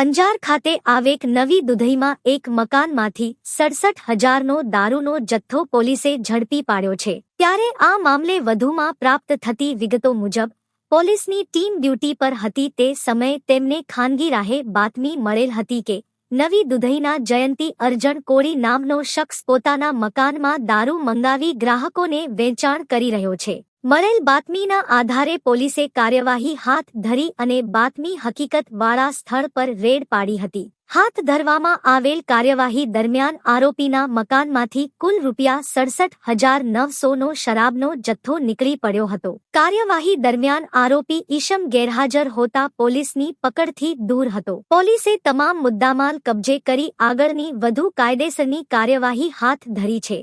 અંજાર ખાતે આવેક નવી દુધઈમાં એક મકાનમાંથી સડસઠ હજારનો દારૂનો જથ્થો પોલીસે ઝડપી પાડ્યો છે. ત્યારે આ મામલે વધુમાં પ્રાપ્ત થતી વિગતો મુજબ, પોલીસની ટીમ ડ્યુટી પર હતી તે સમયે તેમને ખાનગી રાહે બાતમી મળેલ હતી કે, નવી દુધઈના જયંતી અર્જણ કોળી નામનો શખ્સ પોતાના મકાનમાં દારૂ મંગાવી ગ્રાહકોને વેચાણ કરી રહ્યો છે. મળેલ બાતમીના આધારે પોલીસે કાર્યવાહી હાથ ધરી અને બાતમી હકીકતવાળા સ્થળ પર રેડ પાડી હતી. હાથ ધરવામાં આવેલ કાર્યવાહી દરમિયાન આરોપીના મકાનમાંથી કુલ રૂપિયા સડસઠ હજાર નવસોનો શરાબનો જથ્થો નીકળી પડ્યો હતો. કાર્યવાહી દરમિયાન આરોપી ઈશમ ગેરહાજર હોતા પોલીસની પકડથી દૂર હતો. પોલીસે તમામ મુદ્દામાલ કબજે કરી આગળની વધુ કાયદેસરની કાર્યવાહી હાથ ધરી છે.